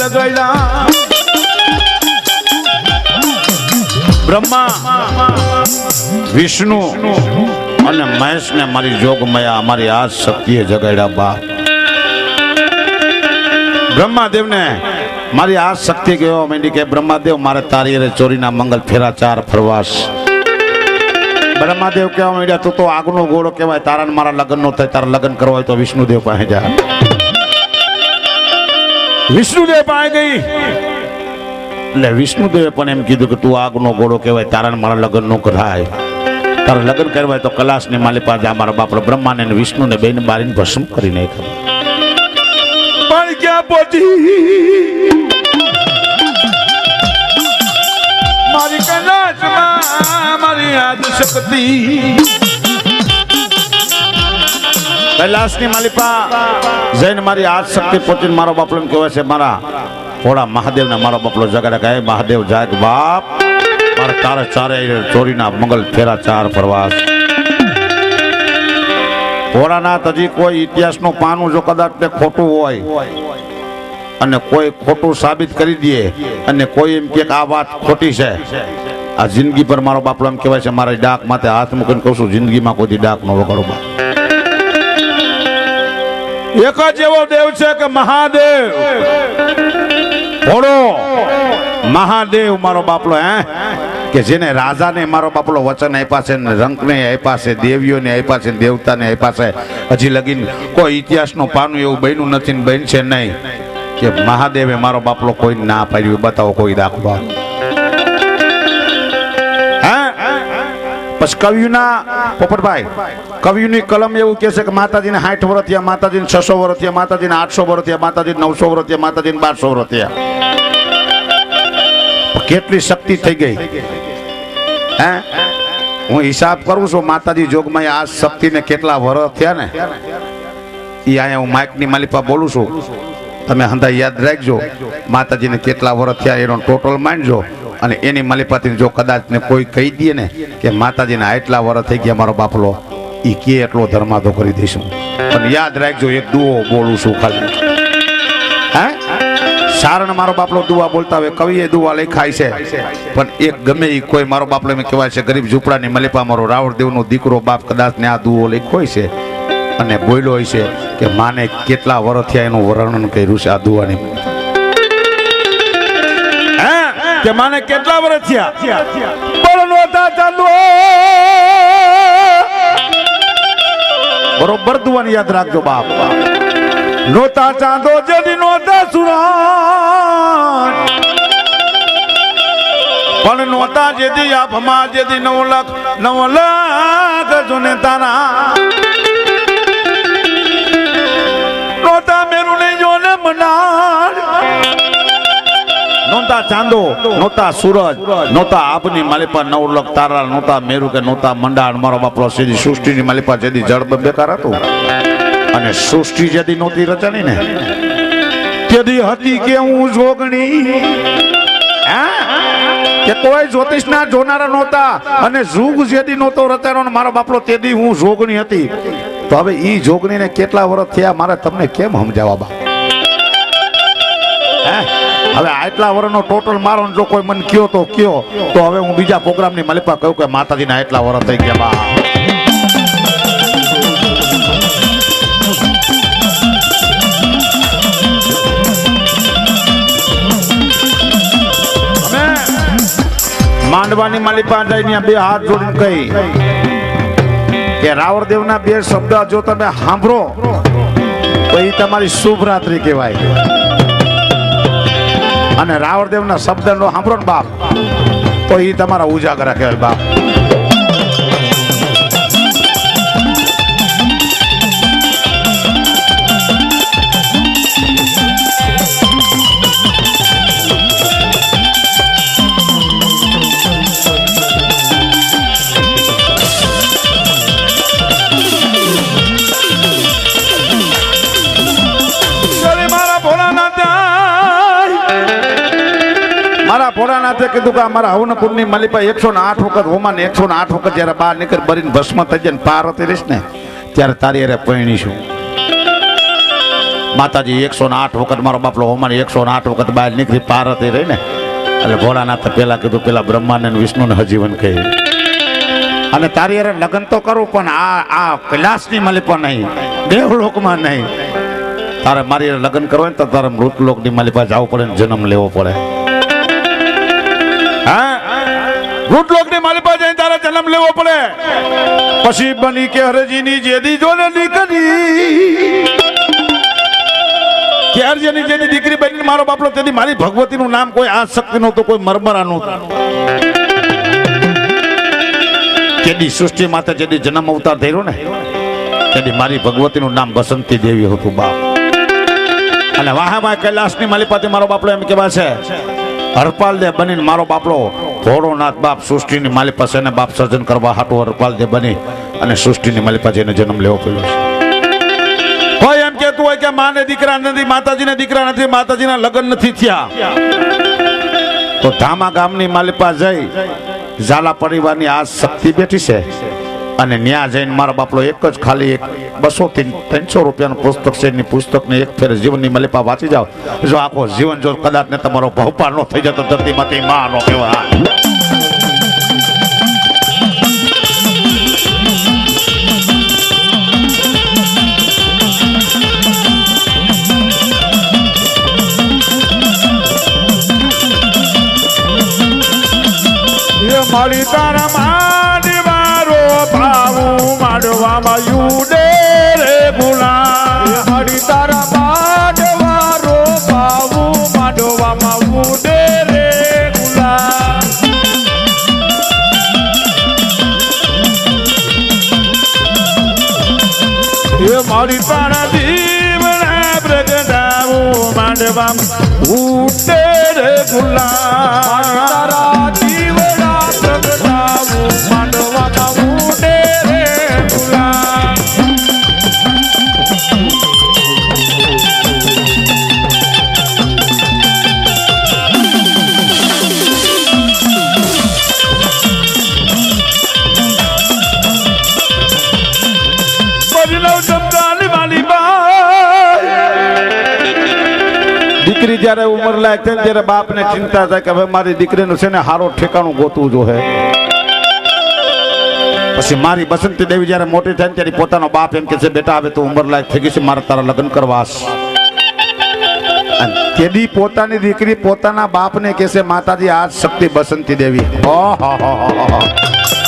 જગડ્યા બ્રહ્મા, વિષ્ણુ અને મહેશને મારી જોગમયા અમારી આ શક્તિએ જગાડ્યા બા બ્રહ્માદેવને મારી આ શક્તિ કહેવા માંડી કે બ્રહ્માદેવ મારે તારી હારે ચોરીના મંગલ ફેરા ચાર ફરવાશ. બ્રહ્માદેવ કહેવા માંડ્યા, તું તો આગનો ગોળો કહેવાય તારા મારા લગ્ન નો થાય, તારા લગ્ન કરવા હોય તો વિષ્ણુદેવ પાસે જા. વિષ્ણુદેવ પાસે ગઈ. એટલે વિષ્ણુદેવે પણ એમ કીધું કે તું આગનો ગોળો કહેવાય તારા મારા લગ્ન નો કરાય. તારા લગ્ન કરવા તો કલાશ ને માલી પાસે મારા બાપડો બ્રહ્માને ને વિષ્ણુને બેને મારીને ભસ્મ કરી નાખ્યો. પણ ક્યાં પહોંચી? મારી કલાશમાં મારી યાદ શક્તિ. કૈલાસની માલિપા જઈને મારી આજ શક્તિ પહોંચીને મારો બાપલો કહેવાય છે, મારા ભોળા મહાદેવને મારો બાપલો જગાડે કહે મહાદેવ જાય બાપ, મારે તારે ચારે ચોરીના મંગલ ફેરા ચાર પ્રવાસ ભોળાનાથ હજી કોઈ ઇતિહાસનું પાનું જો કદાચ તે ખોટું હોય, અને કોઈ ખોટું સાબિત કરી દે, અને કોઈ એમ કે આ વાત ખોટી છે, આ જિંદગી પર મારો બાપલો એમ કહેવાય છે, મારા ડાક માથે હાથ મૂકીને કહું છું, જિંદગીમાં કોઈ ડાક નો વગાડો બા એક જ એવો દેવ છે કે મહાદેવ. ભોળો મહાદેવ મારો બાપલો, હે? કે જેને રાજાને મારો બાપલો વચન આપ્યા છે રંકને આપ્યા છે, દેવીઓને આપ્યા છે દેવતાને આપ્યા છે, હજી લગીન કોઈ ઇતિહાસનું પાનું એવું બન્યું નથી બનશે નહીં. કે મહાદેવે મારો બાપલો કોઈ ના પાડ્યું બતાવો કોઈ દાખવા પછી કવિના પોપટભાઈ, કવિની કલમ એવું કહે છે કે માતાજીને સાઠ વર્ષ થયા, માતાજીને છસો વર્ષ થયા, માતાજીને આઠસો વર્ષ થયા, માતાજીને નવસો વર્ષ થયા, માતાજીને બારસો વર્ષ થયા. કેટલી શક્તિ થઈ ગઈ. હે? હું હિસાબ કરું છું, માતાજી જોગમાં આ શક્તિને કેટલા વર્ષ થયા ને? એ અહીંયા હું માઇકની માલિપા બોલું છું. તમે હંધા યાદ રાખજો, માતાજીને કેટલા વર્ષ થયા એનો ટોટલ માંડજો અને એની માલિપાથી જો કદાચ ને કોઈ કહી દે ને કે માતાજીના આટલા વર્ષ થઈ ગયા મારો બાપલો એ કે એટલો ધર્માદો કરી દઈશું. પણ યાદ રાખજો, એક દુઓ બોલું છું ખાલી. હે? સારણ મારો બાપલો દુવા બોલતા હોય, કવિએ દુવા લખાય છે. પણ એક ગમે એ કોઈ મારો બાપલો એમ કહેવાય છે, ગરીબ ઝૂંપડાની મલિપા મારો રાવણ દેવનો દીકરો બાપ કદાચ ને આ દુઓ લખ્યો છે અને બોલ્યો છે કે માને કેટલા વર્ષ થયા એનું વર્ણન કર્યું છે આ દુવાની કે માને કેટલા વર્ષ થયા? પણ નોતા ચાલુ બરોબર દુવાની યાદ રાખજો, બાપ નોતા ચાંદો જદી નોતા સુરા પણ નોતા જેદી આફમાં જેદી નવ લાખ નવ લાખ જોને તારા નોતા મેરું નહીં જોને મનાર નોતા ચાંદો નોતા સૂરજ નોતા આપની માલિપા નવ લખ તારા નોતા મેરુ કે નોતા મંડાણ મારો બાપરો સીધી સૃષ્ટિની માલિપા જેથી જળ બેકાર હતું. અને સૃષ્ટિ જેથી નહોતી રચાણી ને તેથી હતી કે હું જોગણી. કે કોઈ જ્યોતિષના જોનારા નહોતા અને જુગ જેદી નહોતો રચાયો મારો બાપલો તેદી હું જોગણી હતી. તો હવે ઈ જોગણીને કેટલા વર્ષ થયા મારે તમને કેમ સમજાવવા બા? હવે આટલા વર્ષનો ટોટલ મારો જો કોઈ મને કયો તો કયો. તો હવે હું બીજા પ્રોગ્રામની મલિપા કહું કે માતાજીના એટલા વર્ષ થઈ ગયા બા. માંડવાની માલિપા જઈને બે હાથ જોડીને કહી કે રાવણદેવના બે શબ્દ જો તમે સાંભળો, તો એ તમારી શુભ રાત્રિ કહેવાય. અને રાવણદેવના શબ્દનો સાંભળો ને બાપ તો એ તમારા ઉજાગરા કહેવાય બાપ. ભોળાનાથે કીધું કે અમારા હવનપુરની મલિપા એકસો ને આઠ વખત હોમાં એકસો ને આઠ વખત જયારે બહાર નીકળ બરીને ભસ્મ થઈ જાય ને પાર હતી રહીશ ને, ત્યારે તારી અરે પરણીશું માતાજી એકસો ને આઠ વખત, મારો બાપલો હોમાન એકસો ને આઠ વખત બહાર નીકળી પાર્વતી રહી ને, એટલે ભોળાનાથે પેલા કીધું, પેલા બ્રહ્માને વિષ્ણુને હજીવન કહી. અને તારી અરે લગ્ન તો કરું, પણ આ આ કૈલાસની માલિપા નહીં, દેવલોકમાં નહીં. તારે મારી લગ્ન કરવા ને તો તારે મૃતલોકની માલિપા જવું પડે ને જન્મ લેવો પડે. હા? ની મારી પાસે તારે જન્મ લેવો પડે. પછી બની કે હરજીની જેદી જોને નીકળી ત્યાર જેની જેની દીકરી બની મારો બાપલો તેથી મારી ભગવતીનું નામ કોઈ આ શક્તિ નહોતું, કોઈ મરમરાનું જેની સૃષ્ટિ માટે જેની જન્મ અવતાર થયેલો ને તેની મારી ભગવતીનું નામ બસંતી દેવી હતું, બાપ. અને વાહામાં કૈલાસની માલિપાથી મારો બાપલો એમ કહેવા છે હરપાલ દે બનીને મારો બાપલો ભોળોનાથ બાપ સૃષ્ટિની માલી પાસે એને બાપ સર્જન કરવા હાટું હરપાલ દે બની અને સૃષ્ટિની માલી પાસે એને જન્મ લેવો પડ્યો છે. કોઈ એમ કહેતું હોય કે માને દીકરા નથી, માતાજીને દીકરા નથી, માતાજીના લગ્ન નથી થયા. તો ધામા ગામની માલિપા જઈ ઝાલા પરિવારની આ શક્તિ બેઠી છે. અને ન્યા જઈને મારા બાપલો એક જ ખાલી એક બસો થી ત્રણસો રૂપિયાનું પુસ્તક છે. એની પુસ્તકને એક ફેર જીવનની મલિપા વાંચી જાઓ. જો આખો જીવન જો કદાચ ને તમારો ભવપાર નો થઈ જતો, ધરતીમાંથી માં નો કહેવાય. મારી বাম উঠে রে જ્યારે ઉંમર લાયક થાય ત્યારે બાપને ચિંતા થાય કે હવે મારી દીકરીનું છે ને હારો ઠેકાણું ગોતવું જોઈએ. પછી મારી બસંતી દેવી જ્યારે મોટી થાય ત્યારે પોતાનો બાપ એમ કે છે, બેટા, હવે તું ઉંમર લાયક થઈ ગઈ છે, મારે તારા લગ્ન કરવા તેની પોતાની દીકરી પોતાના બાપને કહે છે, માતાજી, આ શક્તિ બસંતી દેવી. મારી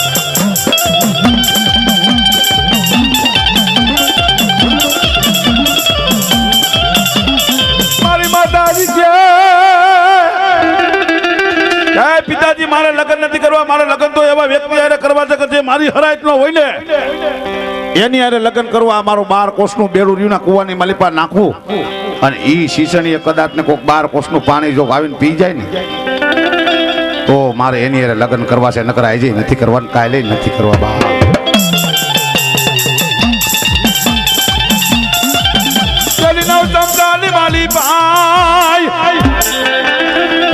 મારે લગ્ન નથી કરવા, મારે લગ્ન તો એવા વ્યક્તિ હારે કરવા છે જે મારી હરાયત નો હોય ને. એની હારે લગ્ન કરવા મારું બાર કોષનું બેડું રહ્યું ના કુવાની માલિપા નાખવું અને ઈ શીશણીએ કદાચ ને કોઈક બાર કોષનું પાણી જો આવીને પી જાય ને, તો મારે એની હારે લગ્ન કરવા છે, નકર આજે નથી કરવાનું, કાલે નથી કરવા બા.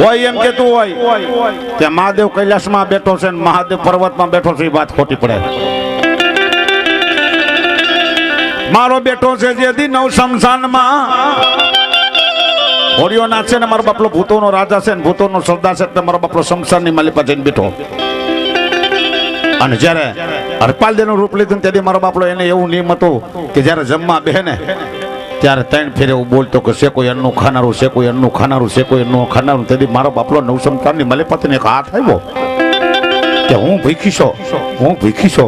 હોય એમ કેતું હોય. કે મહાદેવ કૈલાસમાં બેઠો છે મહાદેવ પર્વતમાં બેઠો છે, એ વાત ખોટી પડે. મારો બેઠો છે જેથી નવ શમશાનમાં હોળીઓના છે ને મારો બાપલો ભૂતોનો રાજા છે ને ભૂતોનો સરદાર છે એટલે મારો બાપલો શમશાનની માલિક પાસે બેઠો. અને જ્યારે હરપાલ દેવનું રૂપ લીધું ને મારો બાપલો એને એવું નિયમ હતું કે જ્યારે જમવા બેહે ને ત્યારે ત્રણ ફેરે એવું બોલતો કે છે કોઈ અન્નું ખાનારું છે કોઈ અન્નું ખાનારું છે કોઈ અન્નું ખાનારું. તેથી મારો બાપલો નવસંતાનની મલેપતિને એક હાથ આવ્યો કે હું ભીખી છો હું ભીખી છો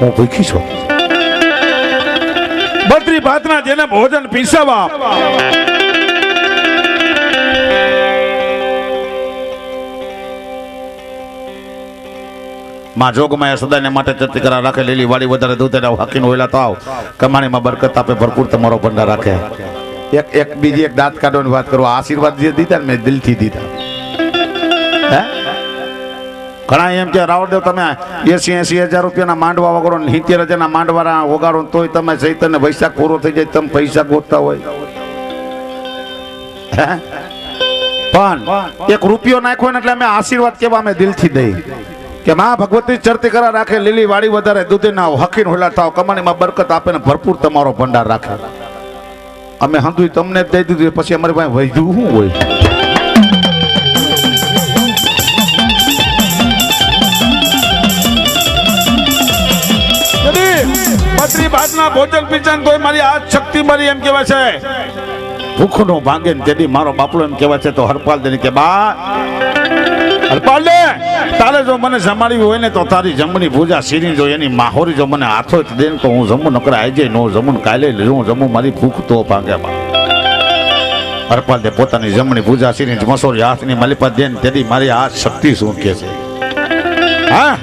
હું ભીખી છો બત્રી ભાતના જેને ભોજન પીસાવા. માં જોગમાં સદાને માટે ચતી કરા રાખે, લીલી વાડી વધારે દૂધ એને હકીને ઓયલા તો આવ. કમાણીમાં બરકત આપે, ભરપૂર તમારો ભંડાર રાખે. એક એક, બીજી એક દાંત કાઢવાની વાત કરો. આશીર્વાદ જે દીધા મેં દિલથી દીધા. હે? ઘણા એમ કે રાવળદેવ તમે એસી એસી હજાર રૂપિયાના માંડવા વગરો સિત્તેર હજારના માંડવાના વગાડો તોય તમે ચૈતન્ય વૈશાખ પૂરો થઈ જાય, તમે પૈસા ગોતતા હોય. પણ એક રૂપિયો નાખ્યો ને એટલે અમે આશીર્વાદ કેવા અમે દિલથી દઈ કે મા ભગવતી ચરતી કરા રાખે લીલી વાડી વધારે દૂધી ના હકીન હોલા થાવ કમાણીમાં બરકત આપે ને ભરપૂર તમારો ભંડાર રાખે. અમે હંધુય તમને જ દઈ દીધું પછી અમારી પાસે વૈધું શું હોય? ભાતના ભોજન પીચન તો મારી આ શક્તિ મારી એમ કહેવાય છે. ભૂખનો ભાંગે ને મારો બાપલો એમ કહેવાય છે તો હરપાલ દે કે બા હરપાલ દે. તારે જો મને જમાડવી હોય ને તો તારી જમણી પૂજા સીરી જો, એની માહોરી જો મને હાથો દે ને તો હું જમું, નકરા આવી જાય નો જમું કાલે હું જમું, મારી ભૂખ તો ભાગે હરપાલ પોતાની જમણી પૂજા સીરી મસોરી હાથની માલિપા દે ને તેથી મારી આ શક્તિ શું કે છે? હા?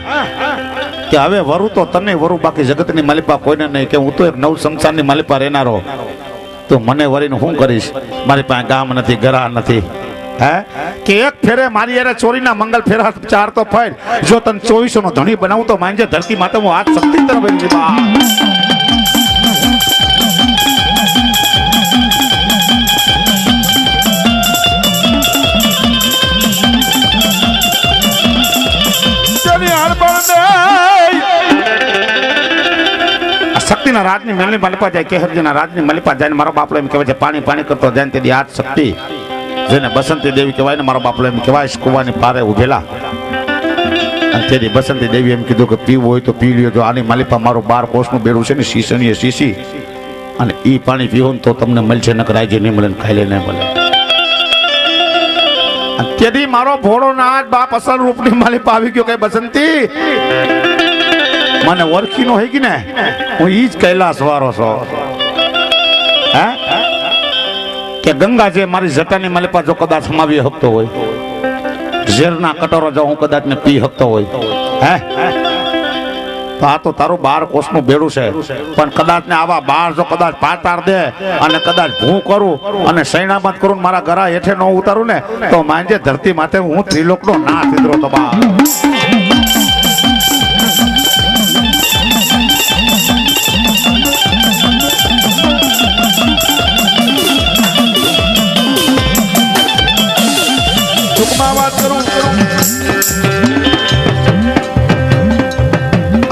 કે હવે વરુ તો તને વરુ, બાકી જગતની માલિપા કોઈને નહીં કે હું તો એક નવ સંસારની માલિપા રહેનારો. તો મને વરીને શું કરીશ? મારી પાસે ગામ નથી ગરા નથી. હે? કે એક ફેરે મારી યારે ચોરીના મંગલ ફેરા ચાર તો ફેર જો તને ચોવીસો નો ધણી બનાવું તો માંજે ધરતી માતા હું હાથ શક્તિ તરફ આ શક્તિના રાજની માલિપા જાય, કેહરજીના રાજની માલિપા જાય મારો બાપલો એમ કહેવાય છે, પાણી પાણી કરતો જાય તેની હાથ શક્તિ. જેને બસંતી દેવી કહેવાય ને, મારો બાપલો એમ કહેવાય કુવાની પારે ઉભેલા. અને તેથી બસંતી દેવી એમ કીધું કે પીવું હોય તો પી લ્યો, જો આની માલિપા મારું બાર કોષનું બેડું છે ને શીશની એ શીશી, અને એ પાણી પીવો ને તો તમને મળશે, નકર આજે નહીં મળે ખાઈ લે નહીં મળે. તેથી મારો ભોળો નાથ, બાપ અસલ રૂપની માલિપા આવી ગયો કે બસંતી. મને ઓળખી નો હોય કે ને, હું ઈ જ કૈલાસ વાળો છો. હે કે ગંગા મારી જટાની માલિપા જો કદાચ સમાવી શકતો હોય, ઝેરના કટોરો જો હું કદાચ ને પી શકતો હોય, હે? આ તો તારું બાર કોષનું બેડું છે. પણ કદાચ ને આવા બાર જો કદાચ પાતાર દે અને કદાચ ભૂ કરું અને સૈણામત કરું મારા ઘરા હેઠે ન ઉતારું ને, તો માંજે ધરતી માથે હું ત્રિલોકનો ના થીધરો તો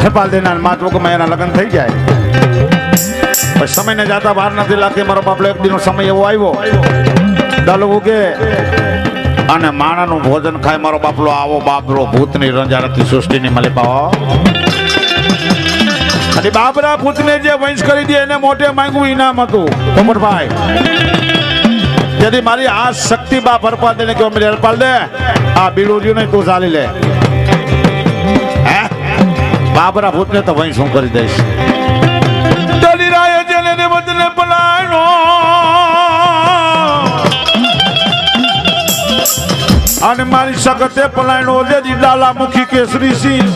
હરપાલ દેના માતૃકમાં એના લગ્ન થઈ જાય. સમય સમયને જાતા બહાર નથી લાગતી. મારો બાપલો એક દિનો સમય એવો આવ્યો. દાલુ કે અને માણાનું ભોજન ખાય. મારો બાપલો આવો બાપરો ભૂતની રંજારતી સૃષ્ટિની મલિપાઓ અને બાબરા ભૂતને જે વંશ કરી દે એને મોટે માંગવું ઇનામ હતું. કમરભાઈ તેથી મારી આ શક્તિ બા હરપાલ દેને કે મેરે હરપાલ દે, આ બીડું રહ્યું નહીં, તું ચાલી લે. બાબરા ભૂતને તો વહી શું કરી દઈશ. દલિરાય જેને ને બદલે અને મારી સગતે પલાયનો જે દીદાલા મુખી કેસરી સિંહ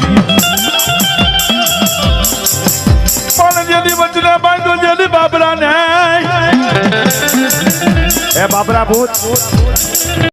પણ જેની વચને બાંધો જેની બાબરા ને એ બાબરા ભૂત